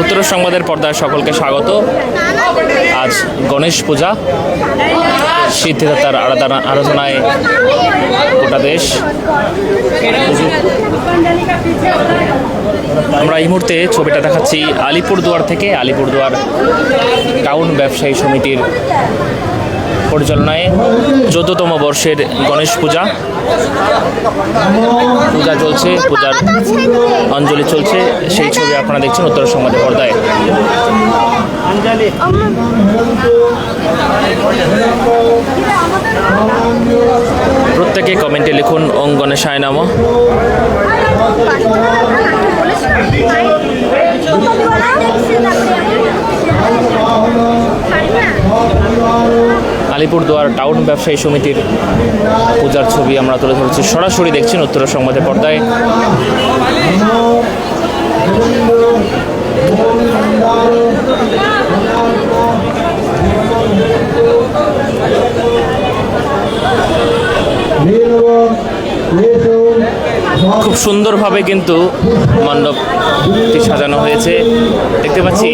উত্তর সংবাদের পর্দায় সকলকে স্বাগত। আজ গণেশ পূজা। সিদ্ধিদাতার আরাধনা আরাধনায় গোটা দেশ। আমরা এই মুহূর্তে ছবিটা দেখাচ্ছি আলিপুরদুয়ার থেকে আলিপুরদুয়ার টাউন ব্যবসায়ী সমিতির পরিচালনায় চোদ্দতম বর্ষের গণেশ পূজা। পূজা চলছে পূজার অঞ্জলি চলছে সেই ছবি আপনারা দেখছেন উত্তর সংবাদের পর্দায়। প্রত্যেকে কমেন্টে লিখুন ওং গণেশায় নাম। আলিপুরদুয়ার টাউন ব্যবসায়ী সমিতির পূজার ছবি আমরা তুলে ধরছি। সরাসরি দেখছেন উত্তর সংবাদের পর্দায়। খুব সুন্দরভাবে কিন্তু মণ্ডপটি সাজানো হয়েছে। দেখতে পাচ্ছি,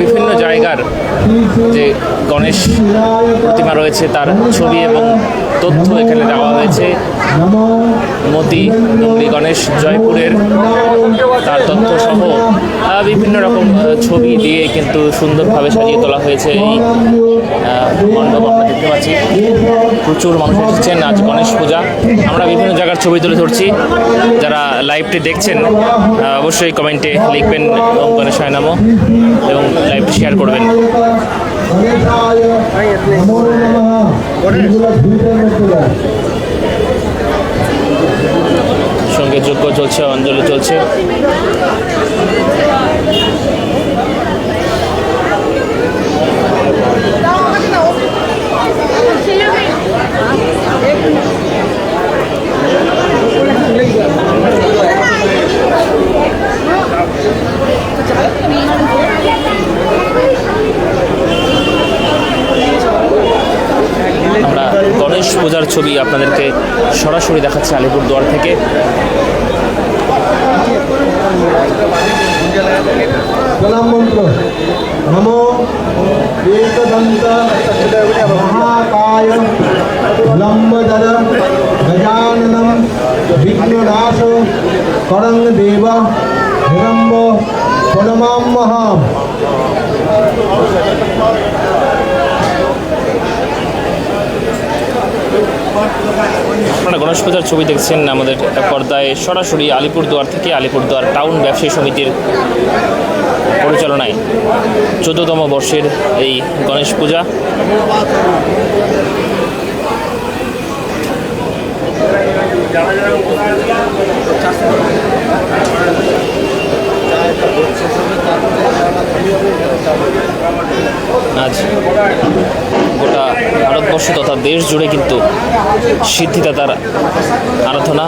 বিভিন্ন জায়গার যে গণেশ প্রতিমা রয়েছে, তার ছবি এবং তথ্য এখানে দেওয়া হয়েছে। মতি ডুংরি গণেশ জয়পুরের তার তথ্য সহ বিভিন্ন রকম ছবি দিয়ে কিন্তু সুন্দরভাবে সাজিয়ে তোলা হয়েছে এই মণ্ডপ। আমরা দেখতে পাচ্ছি প্রচুর মানুষ এসেছেন আজ গণেশ পূজা। আমরা বিভিন্ন জায়গার ছবি তুলে ধরছি। যারা লাইভটি দেখছেন অবশ্যই কমেন্টে লিখবেন এবং গণেশায় নামো এবং লাইভটি শেয়ার করবেন। সঙ্গে যোগ্য চলছে, অঞ্জলি চলছে আমরা মজার ছবি আপনাদেরকে সরাসরি দেখাচ্ছে আলিপুরদুয়ার থেকে। প্রণাম মন্ত্র। নম মহাকায় লম্বদর গজাননম বিঘ্ননাশ করং দেব হিরম্ব প্রণমাম্মহাম আপনারা গণেশ পূজার ছবি দেখছেন, আমাদের পর্দায় সরাসরি আলিপুরদুয়ার থেকে আলিপুরদুয়ার টাউন ব্যবসায়ী সমিতির পরিচালনায় চোদ্দতম বর্ষের এই গণেশ পূজা। আজ গোটা ভারতবর্ষ তথা দেশ জুড়ে কিন্তু সিদ্ধিদাতার আরাধনা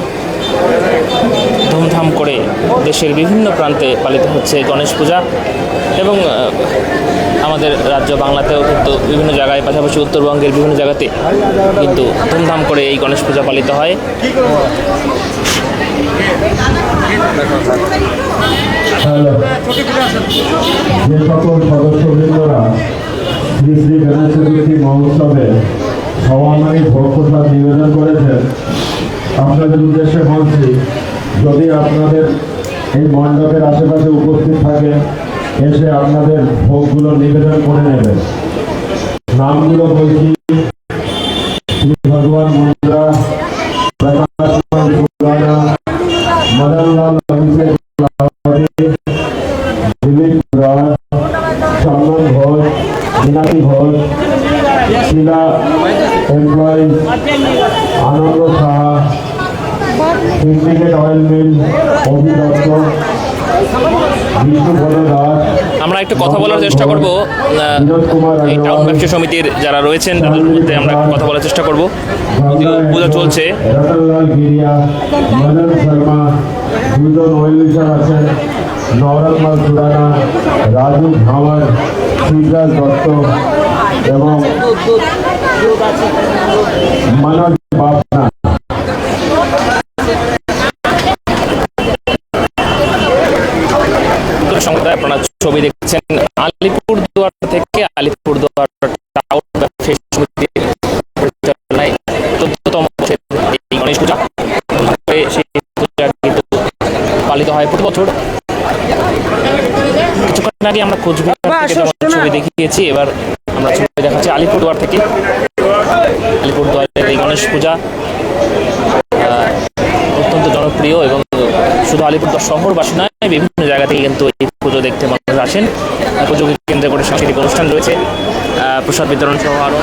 ধুমধাম করে দেশের বিভিন্ন প্রান্তে পালিত হচ্ছে গণেশ পূজা এবং আমাদের রাজ্য বাংলাতেও কিন্তু বিভিন্ন জায়গায়, পাশাপাশি উত্তরবঙ্গের বিভিন্ন জায়গাতে কিন্তু ধুমধাম করে এই গণেশ পূজা পালিত হয়। যে সকল সদস্যবৃন্দরা শ্রী শ্রী গণেশ চতুর্থী মহোৎসবে সমানায়ী ভোগ নিবেদন করেছেন। আপনাদের উদ্দেশ্যে বলছি, যদি আপনাদের এই মণ্ডপের আশেপাশে উপস্থিত থাকে এসে আপনাদের ভোগগুলো নিবেদন করে নেবেন। নামগুলো বলছি ভগবান Meenakshi Ghosh Shila employees Anand Saha syndicate oil mill Abhi Dutta আমরা একটু কথা বলার চেষ্টা করব এই টাউন ব্যবসা সমিতির যারা রয়েছেন তাদের মধ্যে আমরা একটু কথা বলার চেষ্টা করব। পূজা চলছে। শর্মা দুজন আছেন রাজু ভাওয়ার শিবরাজ দত্ত এবং মানব বাপনা ছবি দেখছেন আলিপুর দুয়ার থেকে আলিপুর দুয়ার পালিত হয় প্রতি বছর। আগে আমরা কোচবিহার থেকে ছবি দেখিয়েছি এবার আমরা ছবি দেখাচ্ছি আলিপুরদুয়ার থেকে। আলিপুরদুয়ারের এই গণেশ পূজা আহ, অত্যন্ত জনপ্রিয় এবং শুধু আলিপুরদুয়ার শহরবাসী নয় বিভিন্ন জায়গা থেকে কিন্তু এই পুজো দেখতে মানুষ আসেন। পুজোকে কেন্দ্র করে সাংস্কৃতিক অনুষ্ঠান রয়েছে। আহ, প্রসাদ বিতরণ সহ আরও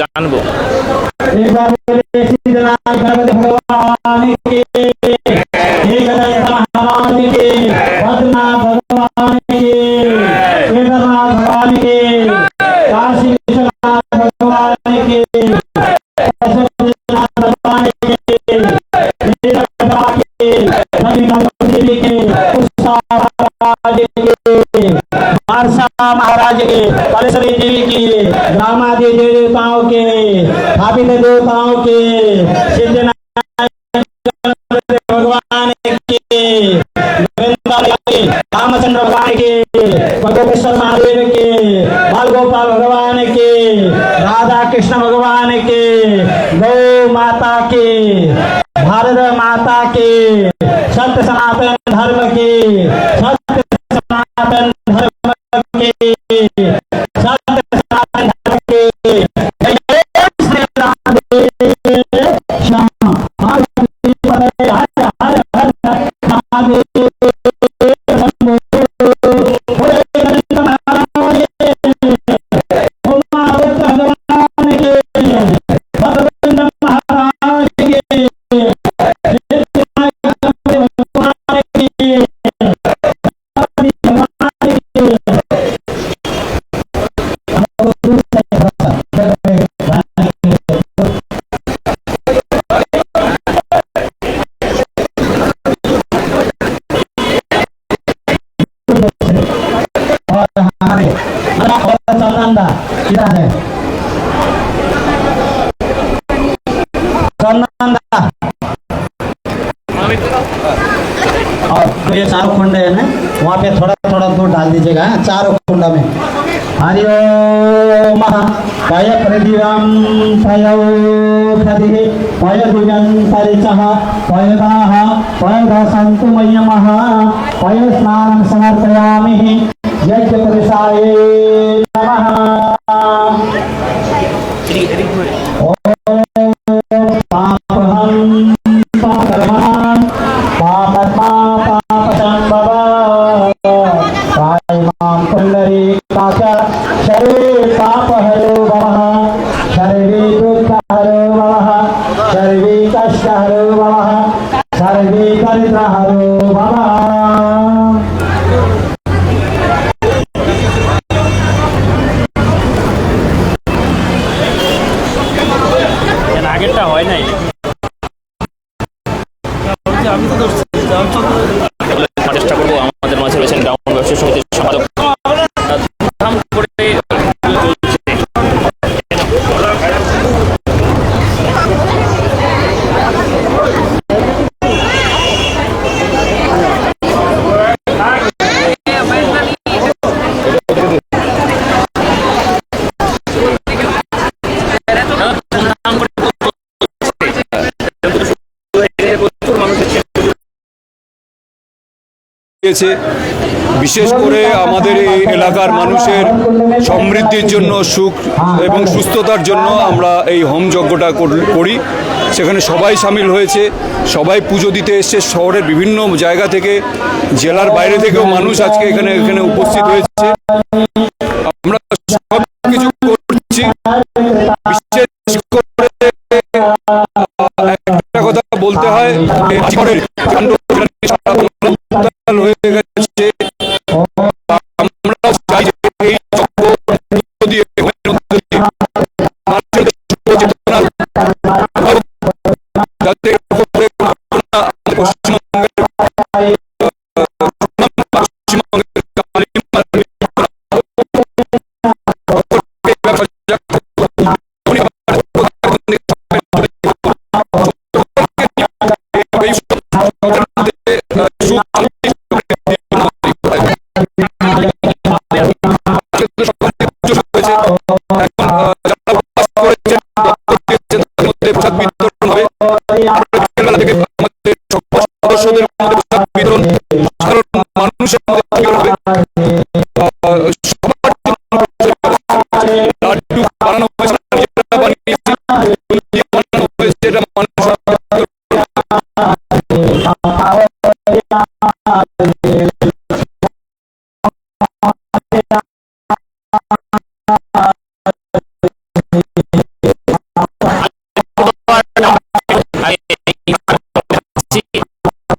জানব। महाराज की कलेश्वरी देवी की ग्रामादि देवताओं के स्थापित देवताओं के भगवान के रामचंद्र भगवान के भगवेश्वर भगवान के, राधा कृष्ण भगवान के, गौ माता के, भारत माता के सत्य सनातन धर्म के सत्य सनातन धर्म के। और ये चारों कुंड है ना? वहाँ पे थोड़ा थोड़ा दूध डाल दीजिएगा हाँ, चारों कुंड में। हरि ओम पय प्रतिवं पयोषधिः पयदिगन्तरिचः पयदाः पयदसन्तु मय्यमः पयस्नानं समर्पयामि यज्ञपुरुषाय नमः। पंढरी काचा सर्वे पाप हरो महा सर्वे दुःख हरो महा सर्वे नागेटा होय नाही. দিয়েছে। বিশেষ করে আমাদের এই এলাকার মানুষের সমৃদ্ধির জন্য, সুখ এবং সুস্থতার জন্য আমরা এই হোম যজ্ঞটা করি সেখানে সবাই সামিল হয়েছে, সবাই পুজো দিতে এসছে। শহরের বিভিন্ন জায়গা থেকে, জেলার বাইরে থেকেও মানুষ আজকে এখানে এখানে উপস্থিত হয়েছে। আমরা সব কিছু করছি। বিশেষ করে একটা কথা বলতে হয় যে মধ্যে প্রসাদ বিতরণ হবে। বিকেলবেলা থেকে আমাদের সকল সদস্যদের মধ্যে প্রসাদ বিতরণ, সাধারণ মানুষের মধ্যে হবে। লাড্ডু বানানো হয়েছে হয়েছে এটা